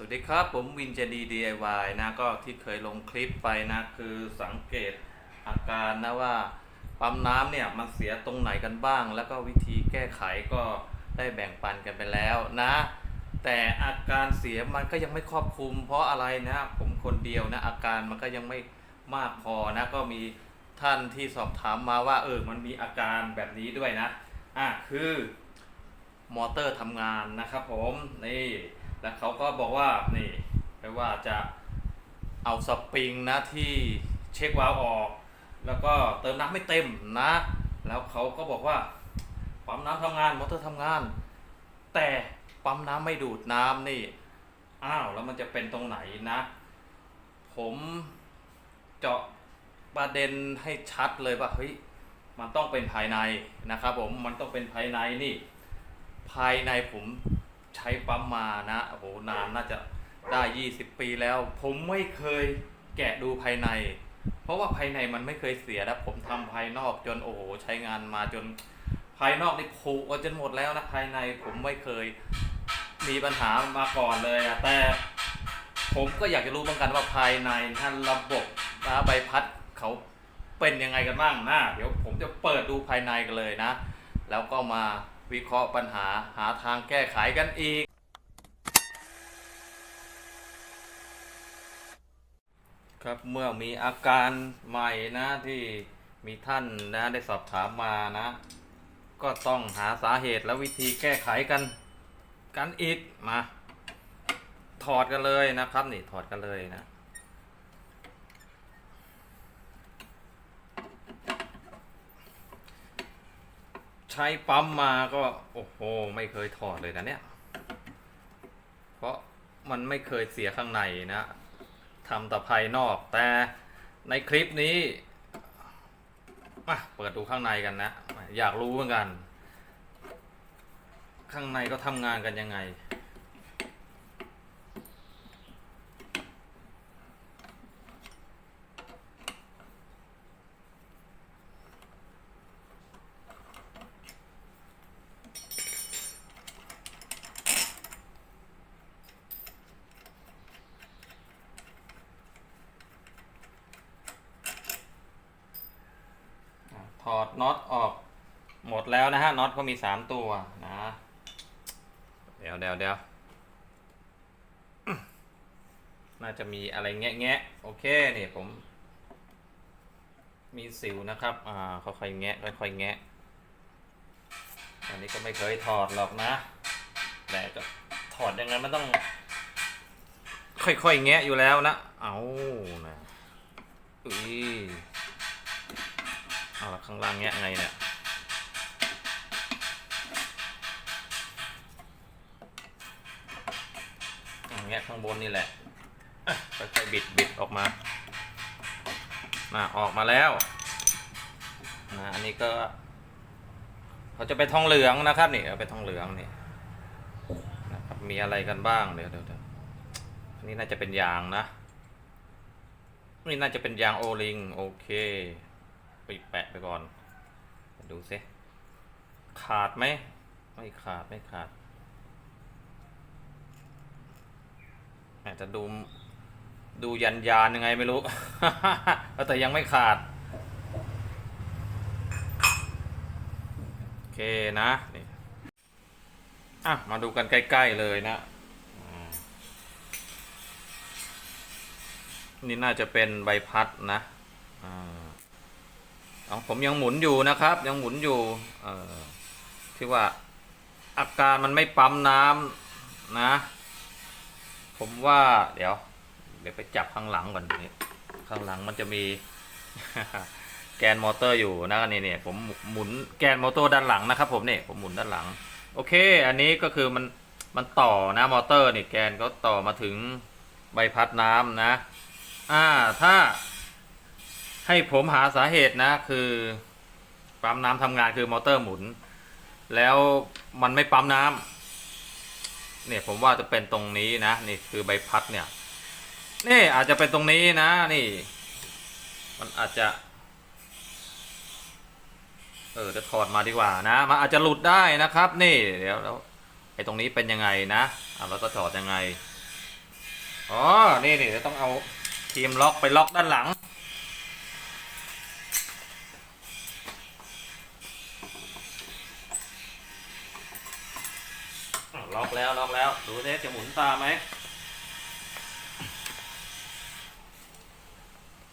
สวัสดีครับ ผมวินเจดี DIY นะก็ที่เคยลงคลิปไปนะคือสังเกตอาการนะว่าปั๊มน้ำเนี่ยมันเสียตรงไหนกันบ้าง แล้วก็วิธีแก้ไขก็ได้แบ่งปันกันไปแล้วนะ แต่อาการเสียมันก็ยังไม่ครอบคลุม เพราะอะไรนะผมคนเดียวนะอาการมันก็ยังไม่มากพอนะก็มีท่านที่สอบถามมาว่าเออมันมีอาการแบบนี้ด้วยนะอะคือมอเตอร์ทำงานนะครับผมนี่ แล้วเขาก็บอกว่านี่ไม่ว่าจะเอาสปริงนะที่เช็ควาล์วออก แล้วก็เติมน้ำไม่เต็มนะ แล้วเขาก็บอกว่าปั๊มน้ำทำงานมอเตอร์ทำงาน แต่ปั๊มน้ำไม่ดูดน้ำนี่อ้าวแล้วมันจะเป็นตรงไหนนะ ผมเจาะประเด็นให้ชัดเลยว่าเฮ้ยมันต้องเป็นภายในนะครับผมมันต้องเป็นภายในนี่ ภายในผม ใช้ปั๊มมานะโอ้โหนานน่าจะได้ 20 ปีแล้ว ผมไม่เคยแกะดูภายใน เพราะว่าภายในมันไม่เคยเสียนะผมทำภายนอกจนโอ้โหใช้งานมาจนภายนอกนี่ผุจนหมดแล้วนะภายในผมไม่เคยมีปัญหามาก่อนเลยอะแต่ผมก็อยากจะรู้เหมือนกันว่าภายในท่านระบบนะใบพัดเขาเป็นยังไงกันบ้างนะเดี๋ยวผมจะเปิดดูภายในกันเลยนะ แล้วก็มา วิเคราะห์ปัญหาหาทางแก้ไขกันอีก ครับเมื่อมีอาการใหม่นะที่มีท่านนะได้สอบถามมานะ ก็ต้องหาสาเหตุและวิธีแก้ไขกัน กันอีกมา ถอดกันเลยนะครับนี่ถอดกันเลยนะ ช้ปั๊มมาก็โอ้โหไม่เคยถอดเลยนะเนี่ย เพราะมันไม่เคยเสียข้างในนะทำแต่ภายนอก แต่ในคลิปนี้มาเปิดดูข้างในกันนะ อยากรู้เหมือนกัน ข้างในก็ทำงานกันยังไง น็อตออกหมดแล้วนะฮะน็อตก็มีสามตัวนะเดี๋ยวเดี๋ยวเดี๋ยวน่าจะมีอะไรแงะแงะโอเคนี่ผม มีสิวนะครับอ่าค่อยๆแงะค่อยๆแงะอันนี้ก็ไม่เคยถอดหรอกนะแต่ก็ถอดยังไงมันต้อง ค่อยๆแงะอยู่แล้วนะ เอานะอุ้ย เอาละข้างล่างแงะไงเนี่ยเอาแงะข้างบนนี่แหละอะค่อยๆบิดบิดออกมาน่ะออกมาแล้วนะอันนี้ก็เขาจะไปทองเหลืองนะครับนี่ไปทองเหลืองนี่นะครับมีอะไรกันบ้างเดี๋ยวเดี๋ยวเดี๋ยวอันนี้น่าจะเป็นยางนะนี่น่าจะเป็นยางโอลิงโอเค ไปแปะไปก่อน ดูซิขาดไหม ไม่ขาดไม่ขาด อาจจะดูดูยันยานยังไงไม่รู้ แต่ยังไม่ขาด โอเคนะนี่อะ มาดูกันใกล้ ๆ เลยนะ นี่น่าจะเป็นใบพัดนะอ่า เอาผมยังหมุนอยู่นะครับ ยังหมุนอยู่เออที่ว่าอาการมันไม่ปั๊มน้ำนะ ผมว่าเดี๋ยว เดี๋ยวไปจับข้างหลังก่อนนี่ข้างหลังมันจะมีแกนมอเตอร์อยู่นะนี่เนี่ยผมหมุนแกนมอเตอร์ด้านหลังนะครับผมเนี่ยผมหมุนด้านหลัง โอเค อันนี้ก็คือมันมันต่อนะมอเตอร์เนี่ยแกนก็ต่อมาถึงใบพัดน้ำนะ อ่าถ้า ให้ผมหาสาเหตุนะคือปั๊มน้ำทำงานคือมอเตอร์หมุน แล้วมันไม่ปั๊มน้ำเนี่ยผมว่าจะเป็นตรงนี้นะ นี่คือใบพัดเนี่ยนี่อาจจะเป็นตรงนี้นะนี่ มันอาจจะ เออจะถอดมาดีกว่านะมันอาจจะหลุดได้นะครับ นี่เดี๋ยวแล้วไอ้ตรงนี้เป็นยังไงนะอะแล้วก็ถอดยังไงอ๋อนี่นี่จะต้องเอาทีมล็อกไปล็อกด้านหลัง ล็อกแล้วล็อกแล้วดูสิจะหมุนตามไหม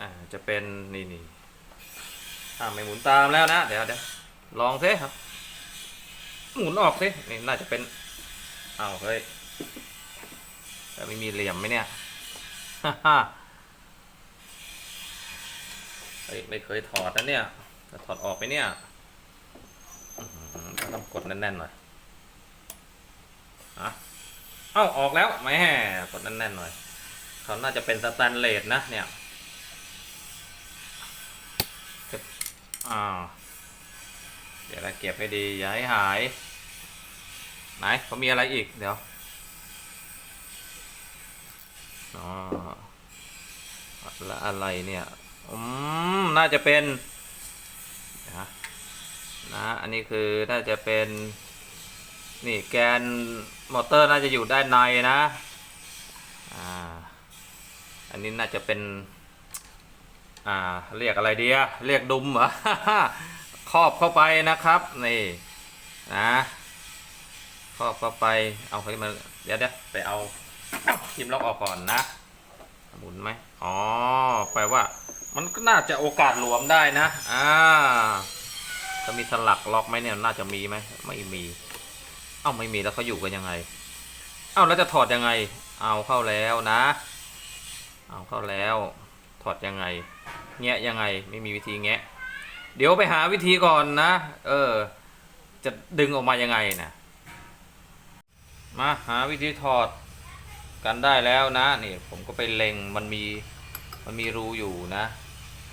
อ่าจะเป็นนี่นี่อ่าไม่หมุนตามแล้วนะ เดี๋ยวเดี๋ยวลองซิครับ หมุนออกสินี่น่าจะเป็นเอ้าเฮ้ยแต่ไม่มีเหลี่ยมไหมเนี่ยฮ่าฮ่าเฮ้ยไม่เคยถอดนะเนี่ยจะถอดออกไหมเนี่ยต้องกดแน่นๆหน่อย อะเอ้าออกแล้วแม่กดแน่นๆหน่อยเขาน่าจะเป็นสแตนเลสนะเนี่ยอ่าเดี๋ยวเราเก็บให้ดีอย่าให้หาย ไหนเขามีอะไรอีกเดี๋ยวอ๋อแล้วอะไรเนี่ยอืมน่าจะเป็นนะนะอันนี้คือน่าจะเป็นนี่แกน มอเตอร์น่าจะอยู่ด้านในนะอ่าอันนี้น่าจะเป็นอ่าเรียกอะไรดีอะเรียกดุมเหรอ ครอบเข้าไปนะครับนี่นะครอบเข้าไปเอาให้มันเดี๋ยวเดี๋ยวไปเอาทิมล็อกออกก่อนนะหมุนไหมอ๋อแปลว่า มันก็น่าจะโอกาสหลวมได้นะอ่าจะมีสลักล็อกไหมเนี่ยน่าจะมีไหมไม่มี เอ้าไม่มีแล้วเขาอยู่กันยังไง เอ้าแล้วจะถอดยังไง เอาเข้าแล้วนะ เอาเข้าแล้ว ถอดยังไง แงะยังไง ไม่มีวิธีแงะ เดี๋ยวไปหาวิธีก่อนนะ เออ จะดึงออกมายังไงนะมาหาวิธีถอดกันได้แล้วนะนี่ผมก็ไปเล็งมันมีมันมีรูอยู่นะ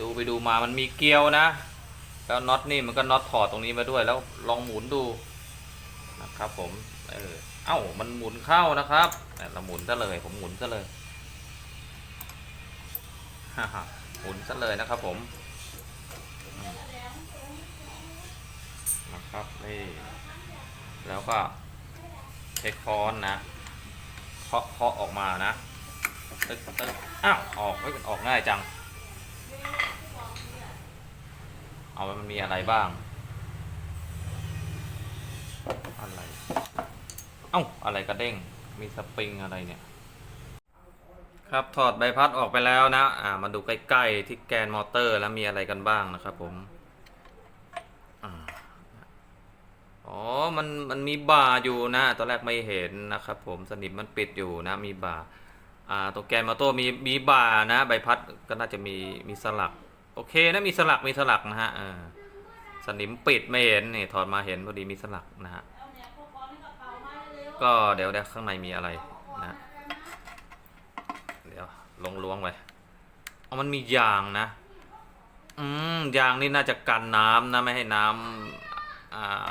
ดูไปดูมามันมีเกลียวนะ แล้วน็อตนี่มันก็น็อตถอดตรงนี้มาด้วยแล้วลองหมุนดู นะครับผมเออเอ้ามันหมุนเข้านะครับเราหมุนซะเลย ผมหมุนซะเลยฮ่าฮ่าหมุนซะเลยนะครับผมนะครับนี่แล้วก็ใช้ค้อนนะเคาะเคาะออกมานะตึ๊กตึ๊กอ้าวออกเฮ้ยมันออกง่ายจัง เอามันมีอะไรบ้าง อะไร เอ้า อะไรกระเด้ง มีสปริงอะไรเนี่ย ครับถอดใบพัดออกไปแล้วนะ อ่า มาดูใกล้ๆที่แกนมอเตอร์แล้วมีอะไรกันบ้างนะครับผม อ๋อ มัน มันมีบาอยู่นะ ตอนแรกไม่เห็นนะครับผม สนิมมันปิดอยู่นะ มีบาอ่า ตัวแกนมอเตอร์มี มีบานะ ใบพัดก็น่าจะมี มีสลัก โอเคนะ มีสลัก มีสลักนะฮะ เออสนิมปิดไม่เห็นนี่ถอดมาเห็นพอดีมีสลักนะฮะ ก็เดี๋ยวเดี๋ยวข้างในมีอะไรนะ เดี๋ยวลงล้วงไปเอามันมียางนะ อืมยางนี่น่าจะกันน้ำนะไม่ให้น้ำอ่า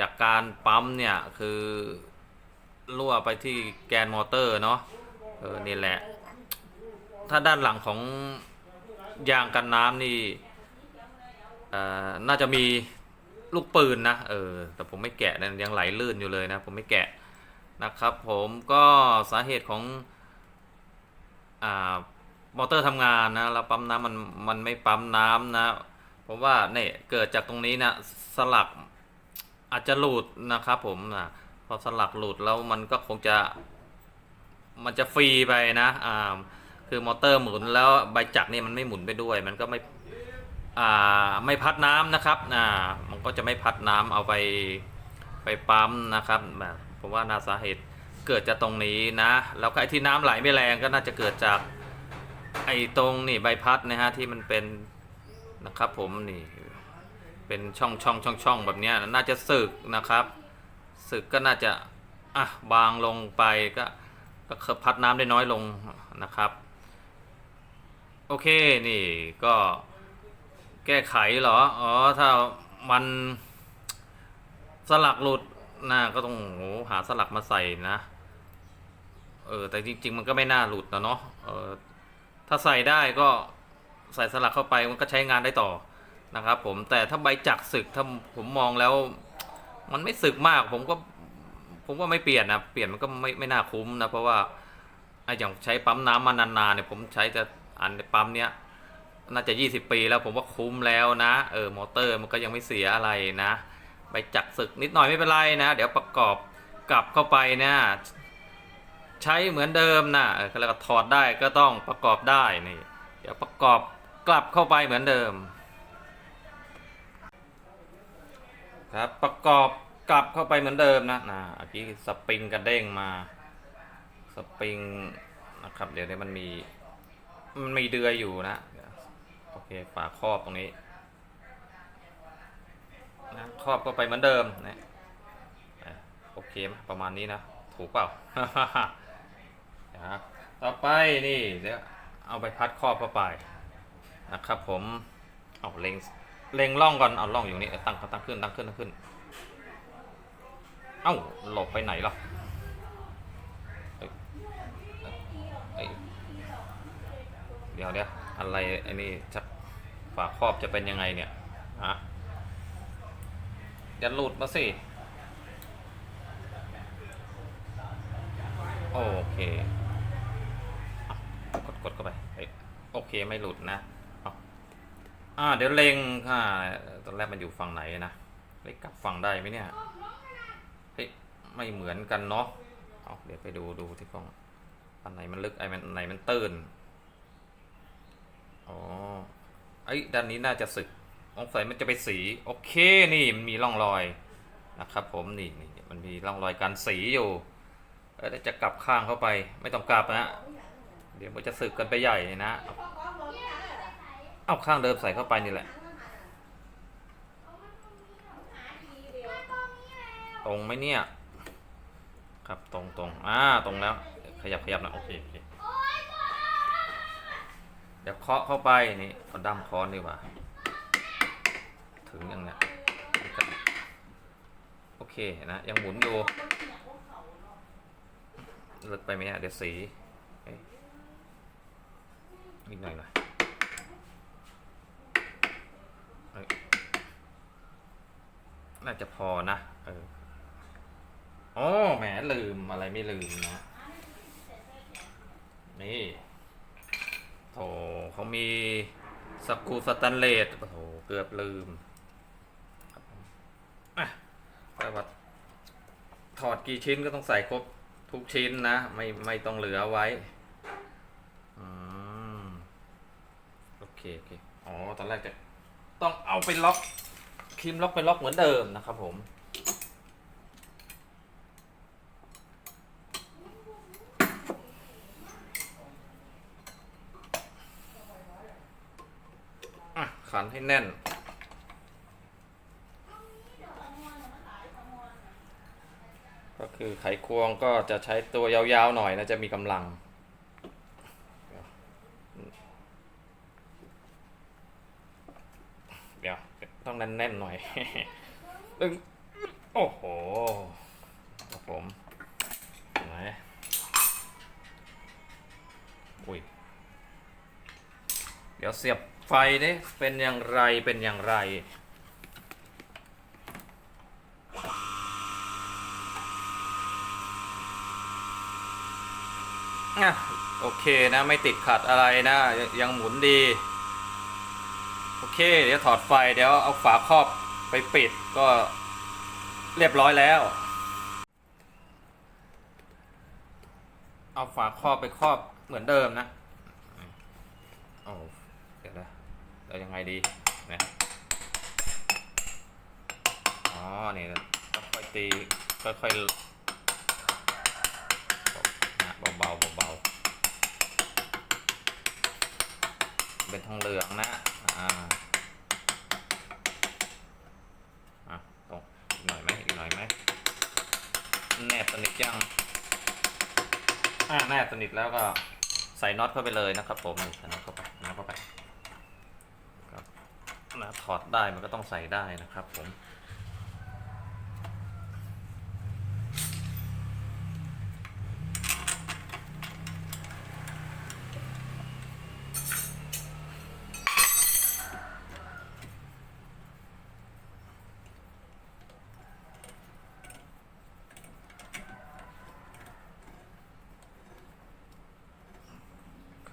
จากการปั๊มเนี่ยคือรั่วไปที่แกนมอเตอร์เนาะเออนี่แหละ ถ้าด้านหลังของยางกันน้ำนี่อ่อน่าจะมีลูกปืนนะเออแต่ผมไม่แกะนะยังไหลลื่นอยู่เลยนะ ผมไม่แกะ นะครับผมก็สาเหตุของอ่ามอเตอร์ทำงานนะแล้วปั๊มน้ำมันมันไม่ปั๊มน้ำนะผมว่าเนี่ยเกิดจากตรงนี้นะสลักอาจจะหลุดนะครับผมนะพอสลักหลุดแล้วมันก็คงจะมันจะฟรีไปนะอ่าคือมอเตอร์หมุนแล้วใบจักรนี่มันไม่หมุนไปด้วย มันก็ไม่อ่าไม่พัดน้ำนะครับอ่ามันก็จะไม่พัดน้ำเอาไปไปปั๊มนะครับแบบ ผมว่าน่าสาเหตุเกิดจากตรงนี้นะ แล้วก็ไอ้ที่น้ำไหลไม่แรงก็น่าจะเกิดจากไอ้ตรงนี่ใบพัดนะฮะที่มันเป็นนะครับผมนี่เป็นช่องช่องช่องช่องแบบนี้น่าจะสึกนะครับสึกก็น่าจะอะบางลงไปก็ก็พัดน้ำได้น้อยลงนะครับ โอเคนี่ก็แก้ไขเหรออ๋อถ้ามันสลักหลุด หนะก็ต้องโหหาสลักมาใส่นะ เออ แต่จริง ๆ มันก็ไม่น่าหลุดนะเนาะเออถ้าใส่ได้ก็ใส่สลักเข้าไปมันก็ใช้งานได้ต่อนะครับ ผมแต่ถ้าใบจักรสึกถ้าผมมองแล้ว มันไม่สึกมาก ผมก็ ผมว่าไม่เปลี่ยนนะเปลี่ยนมันก็ไม่ไม่น่าคุ้มนะเพราะว่าไอ้อย่างใช้ปั๊มน้ำมานานๆเนี่ยผมใช้แต่อันปั๊มเนี้ยน่าจะ 20 ปีแล้วผมว่าคุ้มแล้วนะ เออมอเตอร์มันก็ยังไม่เสียอะไรนะ ไปจักศึกนิดหน่อยไม่เป็นไรนะ เดี๋ยวประกอบกลับเข้าไปนะใช้เหมือนเดิมนะแล้วก็ถอดได้ก็ต้องประกอบได้นี่เดี๋ยวประกอบกลับเข้าไปเหมือนเดิมครับประกอบกลับเข้าไปเหมือนเดิมนะนะเมื่อกี้สปริงกระเด้งมาสปริงนะครับเดี๋ยวนี้มันมีมันมีเดือยอยู่นะโอเคฝาครอบตรงนี้ นะครอบก็ไปเหมือนเดิมนะโอเคไหมประมาณนี้นะ ถูกเปล่านะต่อไปนี่เดี๋ยวเอาไปพัดครอบเข้าไปนะครับผมเอาเล็งเล็งล่องก่อนเอาล่องอยู่นี่ตั้งตั้งขึ้นตั้งขึ้นตั้งขึ้น เอ้าหลบไปไหนล่ะเอ้ยเดี๋ยวเดี๋ยวอะไรไอ้นี่จะฝาครอบจะเป็นยังไงเนี่ยฮะ อย่าหลุดมาสิ โอเคกดกดเข้าไปโอเคไม่หลุดนะอาอ่าเดี๋ยวเล็งอ่าตอนแรกมันอยู่ฝั่งไหนนะเล็กกลับฝั่งได้ไหมเนี่ยเฮ้ยไม่เหมือนกันเนาะเอาเดี๋ยวไปดูดูที่กล้องอันไหนมันลึกไอ้มันอันไหนมันตื้นอ๋อไอ้ด้านนี้น่าจะสึก สงสัยมันจะไปสี โอเคนี่มันมีร่องรอยนะครับผมนี่นี่มันมีร่องรอยการสีอยู่เออจะกลับข้างเข้าไปไม่ต้องกลับนะ เดี๋ยวมันจะสึกกันไปใหญ่นะเอาเอาข้างเดิมใส่เข้าไปนี่แหละ ตรงไหมเนี่ย ครับตรงตรงอ่าตรงแล้ว ขยับขยับนะโอเคโอเคเดี๋ยวเคาะเข้าไปนี่เอาดั้มค้อนดีกว่า ถึงยังเนี่ยโอเคนะ ยังหมุนอยู่ลึกไปไหมเนี่ยเดี๋ยวสีเอ้ยนิดหน่อยหน่อยน่าจะพอนะ เอออ๋อแหมลืมอะไรไม่ลืมนะนี่โถเขามีสกูสแตนเลสโอ้โห เกือบลืมครับผมอะแต่ว่า ถอดกี่ชิ้นก็ต้องใส่ครบทุกชิ้นนะ ไม่ไม่ต้องเหลือไว้อืมโอเคโอเคอ๋อตอนแรกจะต้องเอาไปล็อกครีมล็อกไปล็อกเหมือนเดิมนะครับผมอะขันให้แน่น ก็ คือไขควงก็จะใช้ตัวยาวๆหน่อยนะจะมีกำลัง เดี๋ยว ต้องแน่นๆหน่อยตึงโอ้โหผมเห็นไหนอุ้ย เดี๋ยวเสียบไฟนี่เป็นอย่างไรเป็นอย่างไร อะโอเคนะไม่ติดขัดอะไรนะยยังหมุนดี โอเค เดี๋ยวถอดไฟเดี๋ยวเอาฝาครอบไปปิดก็เรียบร้อยแล้ว เอาฝาครอบไปครอบเหมือนเดิมนะโอ้เดี๋ยวนะเรายังไงดีนะอ๋อนี่ค่อยตีค่อยๆเบาๆเบาๆ เป็นทองเหลืองนะ อ่าอะตรงอีกหน่อยไหมอีกหน่อยไหมแนบสนิทยังอ่าแนบสนิทแล้วก็ใส่น็อตเข้าไปเลยนะครับผมใส่น็อตเข้าไปน็อตเข้าไปครับนะถอดได้มันก็ต้องใส่ได้นะครับผม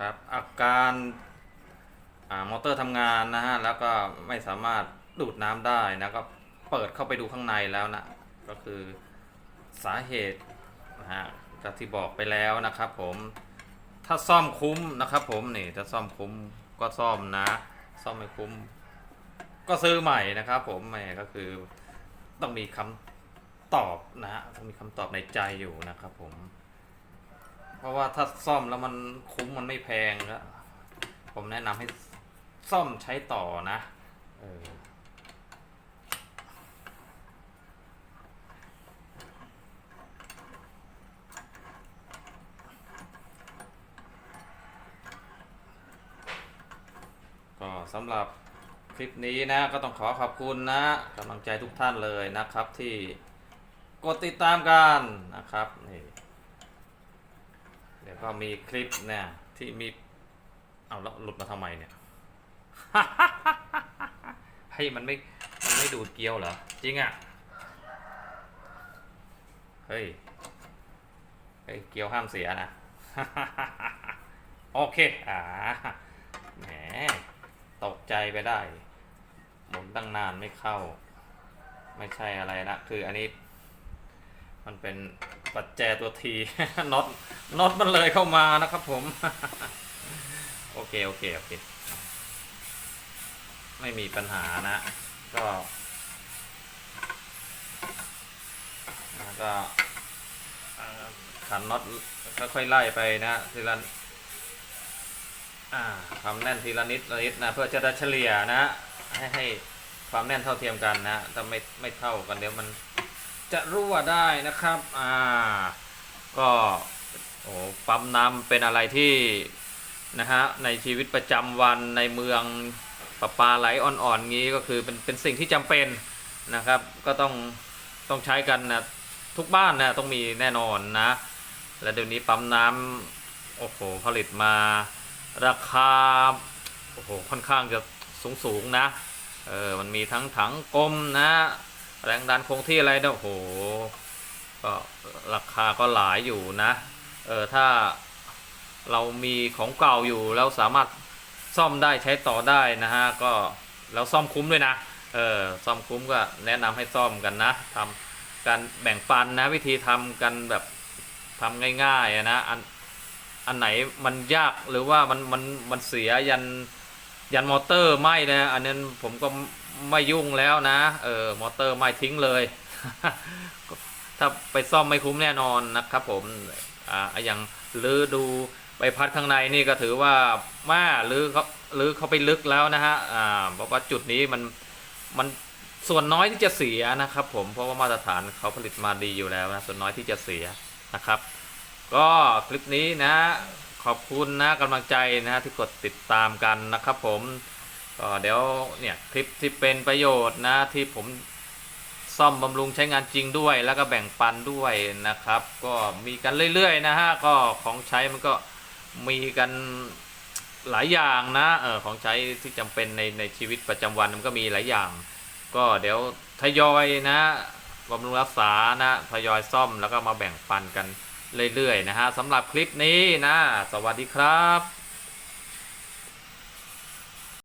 ครับอาการอมอเตอร์ทำงานนะฮะแล้วก็ไม่สามารถดูดน้ำได้นะก็เปิดเข้าไปดูข้างในแล้วนะก็คือสาเหตุนะฮะจากที่บอกไปแล้วนะครับผมถ้าซ่อมคุ้มนะครับผมนี่ถ้าซ่อมคุ้มก็ซ่อมนะ ซ่อมไม่คุ้ม ก็ซื้อใหม่นะครับผมแหม่ก็คือต้องมีคำตอบนะฮะต้องมีคำตอบในใจอยู่นะครับผม เพราะว่าถ้าซ่อมแล้วมันคุ้มมันไม่แพงก็ผมแนะนำให้ซ่อมใช้ต่อนะเออก็สำหรับคลิปนี้นะก็ต้องขอขอบคุณนะกำลังใจทุกท่านเลยนะครับที่กดติดตามกันนะครับนี่ ดี๋ยวก็มีคลิปเนี่ยที่มี เอาแล้วหลุดมาทำไมเนี่ย ให้มันไม่ มันไม่ดูดเกลียวเหรอ จริงอะ่ะ เฮ้ย เฮ้ย เกลียวห้ามเสียนะ โอเค อ่า แหม ตกใจไปได้ หมุนตั้งนานไม่เข้า ไม่ใช่อะไรนะ คืออันนี้ มันเป็นปัจแจตัวทีน็อตน็อตมันเลยเข้ามานะครับผม โอเค โอเค โอเค ไม่มีปัญหานะ ก็แล้วก็ขันน็อตค่อยๆไล่ไปนะทีละอ่าความแน่นทีละนิดละนิดนะเพื่อจะได้เฉลี่ยนะ ให้ให้ความแน่นเท่าเทียมกันนะถ้าไม่ไม่เท่ากันเดี๋ยวมัน จะรั่วได้นะครับอ่าก็โอ้ปั๊มน้ำเป็นอะไรที่นะฮะในชีวิตประจำวันในเมืองประปาไหลอ่อนๆงี้ก็คือเป็นเป็นสิ่งที่จำเป็นนะครับ ก็ต้องต้องใช้กันนะทุกบ้านนะต้องมีแน่นอนนะ และเดี๋ยวนี้ปั๊มน้ำโอ้โหผลิตมาราคาโอ้โหค่อนข้างจะสูงสูงๆนะเออมันมีทั้งถังกลมนะ แรงดันคงที่อะไรเนี่ยโอ้โหก็ราคาก็หลายอยู่นะเออถ้าเรามีของเก่าอยู่แล้วสามารถซ่อมได้ใช้ต่อได้นะฮะก็แล้วซ่อมคุ้มด้วยนะเออซ่อมคุ้มก็แนะนำให้ซ่อมกันนะทำการแบ่งปันนะวิธีทำกันแบบทำง่ายๆนะอันอันไหนมันยากหรือว่ามันมันมันเสียยันยันมอเตอร์ไหมนะอันนั้นผมก็ ไม่ยุ่งแล้วนะ เออมอเตอร์ไม้ทิ้งเลย ถ้าไปซ่อมไม่คุ้มแน่นอนนะครับผมอ่าอย่างลือดูใบพัดข้างในนี่ก็ถือว่ามาลือเขาลือเขาไปลึกแล้วนะฮะอ่าเพราะว่าจุดนี้มันมันส่วนน้อยที่จะเสียนะครับ ผมเพราะว่ามาตรฐานเขาผลิตมาดีอยู่แล้วนะส่วนน้อยที่จะเสียนะครับ ก็คลิปนี้นะขอบคุณนะกำลังใจนะที่กดติดตามกันนะครับผม ก็เดี๋ยวเนี่ยคลิปที่เป็นประโยชน์นะที่ผมซ่อมบำรุงใช้งานจริงด้วย แล้วก็แบ่งปันด้วยนะครับ ก็มีกันเรื่อยๆนะฮะก็ของใช้มันก็มีกันหลายอย่างนะเออของใช้ที่จำเป็นในในชีวิตประจำวันมันก็มีหลายอย่าง ก็เดี๋ยวทยอยนะบำรุงรักษานะทยอยซ่อมแล้วก็มาแบ่งปันกันเรื่อยๆนะฮะสำหรับคลิปนี้นะ สวัสดีครับ